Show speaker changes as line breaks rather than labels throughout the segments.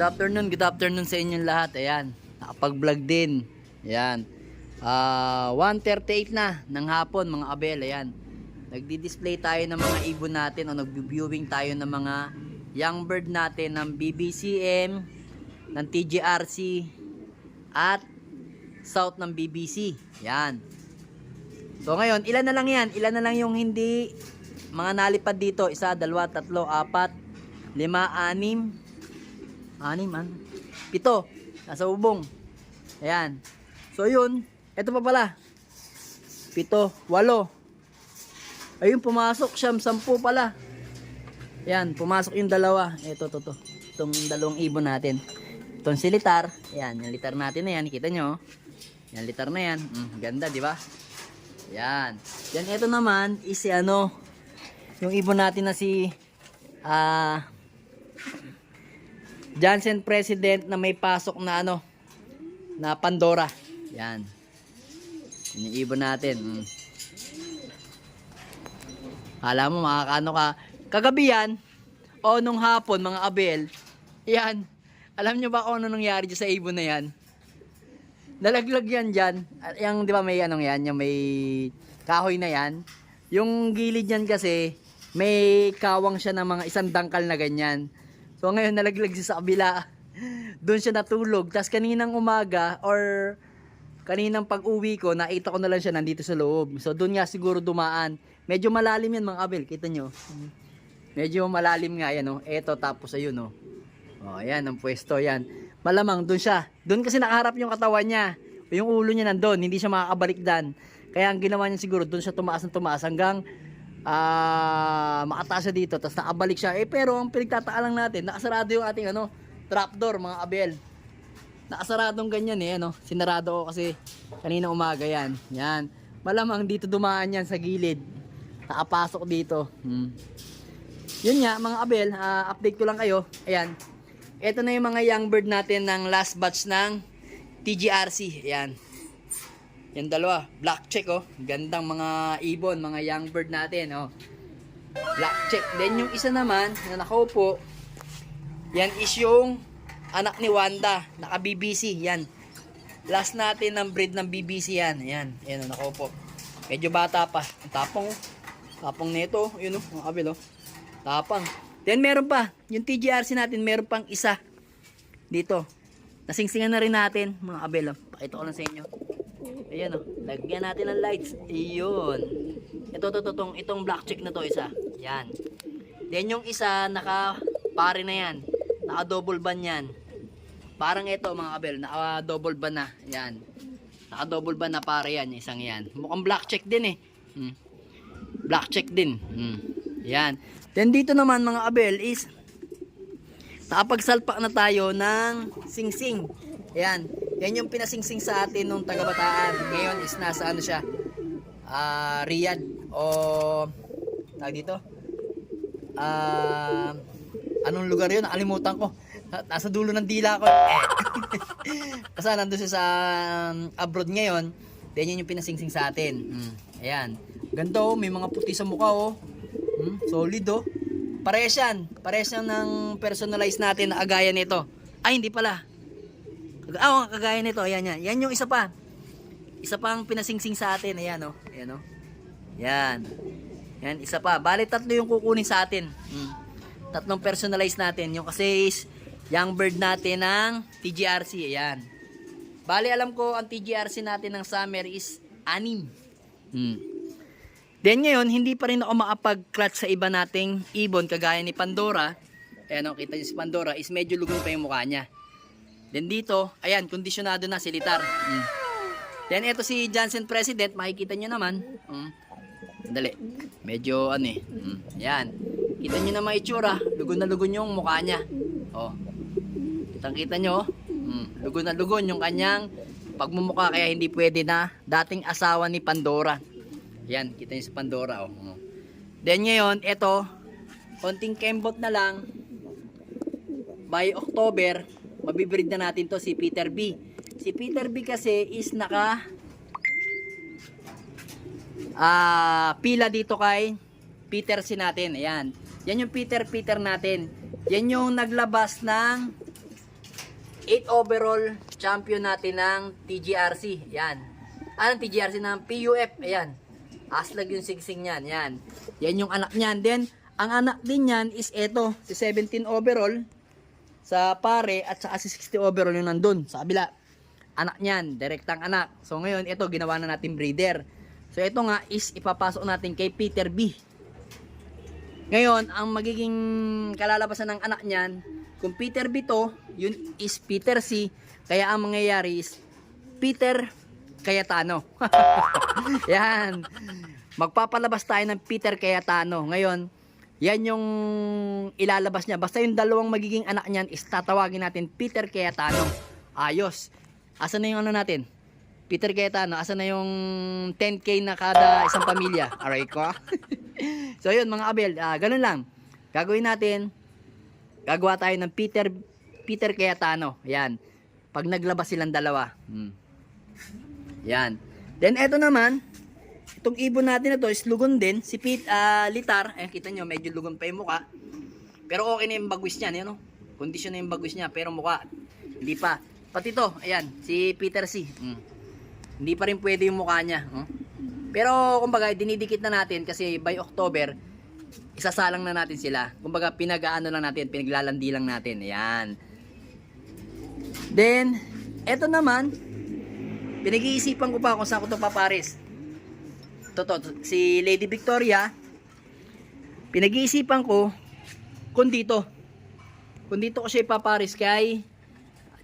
Good afternoon, good afternoon sa inyong lahat. Ayan, nakapag-vlog din. Ayan. Ah, 1.38 na ng hapon mga abel. Ayan. Nagdi-display tayo ng mga ibon natin o nag-viewing tayo ng mga young bird natin ng BBCM, ng TGRC, at south ng BBC. Ayan. So ngayon, ilan na lang yan? Ilan na lang yung hindi mga nalipad dito? Isa, dalawa, tatlo, apat, lima, anim, anim, ano? Pito. Nasa bubong. Ayan. So yun, eto pa pala. Pito, walo. Ayun, pumasok siyam, sampu pala. Ayan, pumasok yung dalawa. Ito, to, to. Itong dalawang ibon natin. Itong si litar. Ayan, yung litar natin na yan. Kita nyo. Yan, litar na yan. Mm, ganda, di ba? Yan. Yan, ito naman is ano, yung ibon natin na si ah Johnson President na may pasok na ano, na Pandora. Yan. Yung ibon natin. Mm. Alam mo, makakaano ka. Kagabi yan, o nung hapon, mga abel, yan. Alam nyo ba kung ano nangyari dyan sa ibon na yan? Nalaglag yan dyan. Yung, di ba may anong yan, yung may kahoy na yan. Yung gilid yan kasi, may kawang siya ng mga isang dangkal na ganyan. So ngayon nalaglag siya sa kabila. Doon siya natulog. Tapos kaninang umaga or kaninang pag-uwi ko, nakita ko na lang siya nandito sa loob. So doon nga siguro dumaan. Medyo malalim yan mga abel, kita nyo. Medyo malalim nga yan, oh. Eto tapos ayun, oh. Oh, ayan ang pwesto yan. Malamang doon siya. Doon kasi nakaharap yung katawan niya. Yung ulo niya nandoon, hindi siya makakabalik dan. Kaya ang ginawa niya siguro doon siya tumaas ng tumaas hanggang ah makataas siya dito tapos nakabalik siya. Eh pero ang pinagtataka lang natin, nakasarado yung ating ano, trapdoor mga abel. Nakasaradong ganyan eh, ano. Sinarado ko kasi kanina umaga yan. Yan. Malamang dito dumaan yan sa gilid. Nakapasok dito. Hmm. Yun nga, mga abel, ah, update ko lang kayo. Ayan. Ito na yung mga young bird natin ng last batch ng TGRC. Ayan. Yan dalawa. Black check oh. Gandang mga ibon, mga young bird natin oh. Black check. Then yung isa naman na nakaupo, yan is yung anak ni Wanda. Naka BBC. Yan. Last natin ng breed ng BBC yan. Ayan. Ayan oh, nakaupo. Medyo bata pa. Ang tapang oh. Tapang nito. Yun oh. Mga kabil oh. Tapang. Then meron pa. Yung TGRC natin meron pang isa. Dito. Nasingsingan na rin natin mga abel. Oh. Pakita ko lang sa inyo. Ayan oh. Lagyan natin ng lights. Ayun. Ito, ito, ito, itong, itong black check na to isa. Yan. Then yung isa, naka pare na yan. Naka double ban yan. Parang ito mga kabel, naka double ban na. Yan. Naka double ban na pare yan, isang yan. Mukhang black check din eh. Hmm. Black check din. Hmm. Yan. Then dito naman mga abel is nakapagsalpak na tayo ng singsing. Ayan. Yan yung pinasingsing sa atin nung taga-bataan. Ngayon is nasa ano siya? Ah, Riyadh o tawag dito? Ah, anong lugar yun? Nakalimutan ko. Na- Nasa dulo ng dila ko. Kasi nandun siya sa um, abroad ngayon. Then yun yung pinasingsing sa atin. Mm. Ayan. Ganda oh, may mga puti sa mukha oh. Mm, solid oh. Parehas yan. Parehas yan ng personalize natin na agaya nito. Ay, hindi pala. Oh, kagaya nito. Ayan yan. Yan yung isa pa. Isa pang pinasingsing sa atin. Ayan oh. Ayan oh. Yan. Yan, isa pa. Bali, tatlo yung kukunin sa atin. Mm. Tatlong personalize natin. Yung kasi is young bird natin ng TGRC. Ayan. Bali, alam ko ang TGRC natin ng summer is anim. Hmm. Then ngayon, hindi pa rin ako makapag-clutch sa iba nating ibon kagaya ni Pandora. Ayan o, kita niyo si Pandora is medyo lugong pa yung mukha niya. Then dito, ayan, kondisyonado na si Litar. Hmm. Then ito si Johnson President, makikita niyo naman. Hmm. Dali. Medyo ano eh. Hmm. Ayan. Kita niyo na itsura. Lugon na lugon yung mukha niya. Oh. Kitang kita nyo. Hmm. Lugon na lugon yung kanyang pagmumukha kaya hindi pwede na dating asawa ni Pandora. Yan, kita niyo si Pandora. Oh. Oh. Then ngayon, ito, konting kembot na lang. By October, mabibreed na natin to si Peter B. Si Peter B kasi is naka ah pila dito kay Peter si natin. Ayan. Yan yung Peter Peter natin. Yan yung naglabas ng 8 overall champion natin ng TGRC. Yan. Anong TGRC ng PUF? Ayan. Aslag yung sigsing niyan. Yan. Yan yung anak niyan. Then, ang anak din niyan is eto, si 17 overall sa pare at saka si 60 overall yung nandun sa kabila. Anak niyan, direktang anak. So ngayon, ito ginawa na natin breeder. So ito nga is ipapasok natin kay Peter B. Ngayon, ang magiging kalalabasan ng anak niyan, kung Peter B to, yun is Peter C. Kaya ang mangyayari is Peter Cayetano. Yan. Magpapalabas tayo ng Peter Cayetano. Ngayon, yan yung ilalabas niya. Basta yung dalawang magiging anak niyan is tatawagin natin Peter Cayetano. Ayos. Asan na yung ano natin? Peter Cayetano, asan na yung 10k na kada isang pamilya? Aray ko. so yun mga abel, ah, ganun lang. Gagawin natin, gagawa tayo ng Peter Peter Cayetano. Yan. Pag naglabas silang dalawa. Hmm. Yan. Then eto naman, itong ibon natin na to is lugon din. Si Pete ah, Litar, ayan kita nyo, medyo lugon pa yung muka. Pero okay na yung bagwis niya, ano? Kondisyon na yung bagwis niya, pero muka, hindi pa. Pati to, ayan, si Peter C. Mm. Hindi pa rin pwede yung mukha niya. oh. Pero, kumbaga, dinidikit na natin kasi by October, isasalang na natin sila. Kumbaga, pinag-ano lang natin, pinaglalandi lang natin. Ayan. Then, eto naman, pinag-iisipan ko pa kung saan ko to papares. Toto, si Lady Victoria, pinag-iisipan ko kung dito. Kung dito ko siya ipapares kay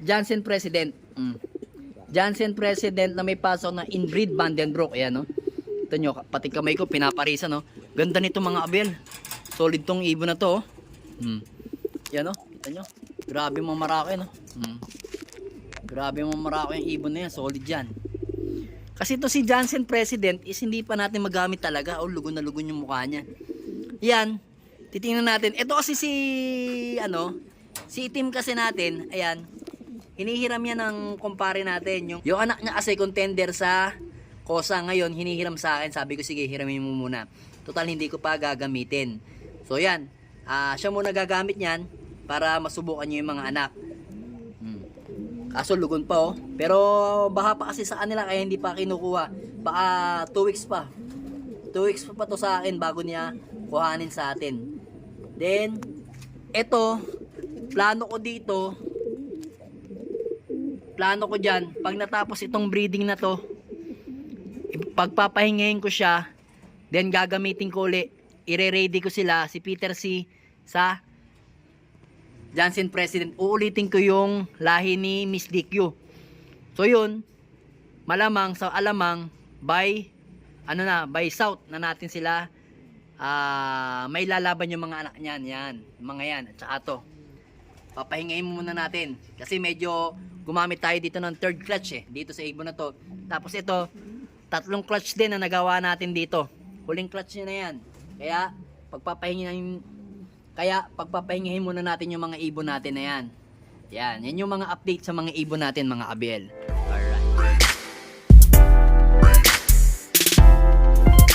Johnson President. Mm. Johnson President na may pasok na inbreed Vandenbroek. Ayan, no? Ito nyo, pati kamay ko, pinaparisan, no? Ganda nito mga abel. Solid tong ibon na to, oh. Mm. Yan, no? Kita nyo? Grabe mga marako, no? Mm. Grabe mga marako yung ibon na yan. Solid yan. Kasi to si Johnson President is hindi pa natin magamit talaga. O, lugon na lugon yung mukha niya. Yan. Titingnan natin. Ito kasi si, ano, si itim kasi natin, ayan, hinihiram yan ng kumpare natin. Yung, yung anak niya kasi contender sa Kosa ngayon, hinihiram sa akin. Sabi ko, sige, hiramin mo muna. Total, hindi ko pa gagamitin. So, yan. Ah, siya muna gagamit niyan para masubukan niyo yung mga anak. Kaso lugon pa oh. Pero baha pa kasi sa kanila kaya hindi pa kinukuha. Baka 2 weeks pa. 2 weeks pa pa to sa akin bago niya kuhanin sa atin. Then, eto, plano ko dito, plano ko dyan, pag natapos itong breeding na to, pagpapahingayin ko siya, then gagamitin ko uli, ire-ready ko sila, si Peter C. sa Johnson President. Uulitin ko yung lahi ni Miss DQ. So yun, malamang sa alamang by ano na, by south na natin sila ah may lalaban yung mga anak niyan, yan, mga yan, at saka to. Papahingayin muna natin kasi medyo gumamit tayo dito ng third clutch eh, dito sa ibon na to. Tapos ito, tatlong clutch din na nagawa natin dito. Huling clutch niya na yan. Kaya pagpapahingayin kaya pagpapahingahin muna natin yung mga ibon natin na yan. Yan, yan yung mga update sa mga ibon natin mga abel.